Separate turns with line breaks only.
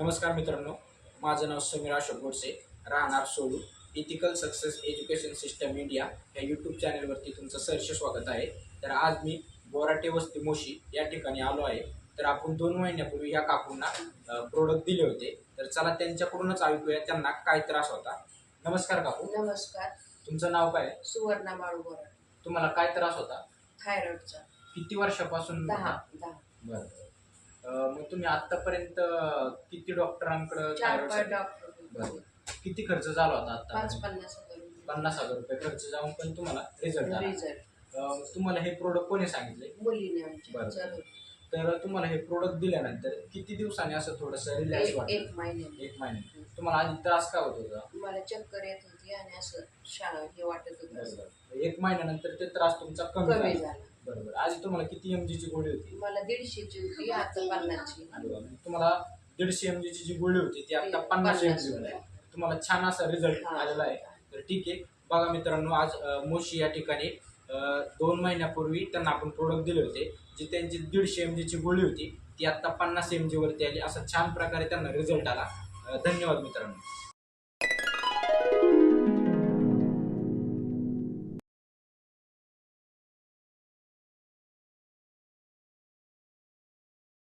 नमस्कार मित्रांनो माझं नाव समीर अशोक गोडसे राहणार Solu ethical success education system India या यूट्यूब चॅनलवरती तुमचं सहर्ष स्वागत आहे. तर आज मी बोराटे वस्ती मोशी या ठिकाणी आलो आहे. तर आपण दोन महिन्यापूर्वी या काकूंना प्रोडक्ट दिले होते. तर चला त्यांच्याकडूनच ऐकूया त्यांना काय त्रास होता. नमस्कार काकू.
नमस्कार.
तुमचं नाव काय?
सुवर्णा माळुगोरा
तुम्हाला काय त्रास होता?
थायरॉइडचा
किती वर्षापासून?
दहा दहा.
बरं. तुम्ही आतापर्यंत किती डॉक्टरांकडे
चार पाच डॉक्टर
बरं. किती खर्च झाला होता आता
पन्नास हजार रुपये.
पन्नास हजार रुपये खर्च जाऊन पण तुम्हाला रिझल्ट आला.
रिझल्ट
अं, तुम्हाला हे प्रोडक्ट कोणी सांगितले
मुलीने आमच्या
बरं.
चलू.
तर तुम्हाला हे प्रोडक्ट दिल्यानंतर किती दिवसाने असं थोडंसं रिलॅक्स
एक एक महिन्याने.
एक महिने तुम्हाला आधी त्रास का होत होता?
मला चक्कर येत होती आणि असं शाळा हे वाटत होत.
बरोबर एक महिन्यानंतर ते त्रास तुमचा कमी
कमी
झाला.
झाला.
बरोबर. आधी तुम्हाला किती एम ची गोळी होती?
मला दीडशेची होती आता पन्नासची.
तुम्हाला दीडशे एम ची जी गोळी होती ती आता पन्नास. एम जी आहे. तुम्हाला छान असा रिझल्ट
हा.
आलेला आहे. तर ठीक आहे. बघा मित्रांनो आज अं, मोशी या ठिकाणी अं, दोन महिन्यापूर्वी त्यांना आपण प्रोडक्ट दिले होते जी त्यांची दीडशे एम ची गोळी होती ती आता पन्नास एम वरती आली. असा छान प्रकारे त्यांना रिझल्ट आला. अं, धन्यवाद मित्रांनो.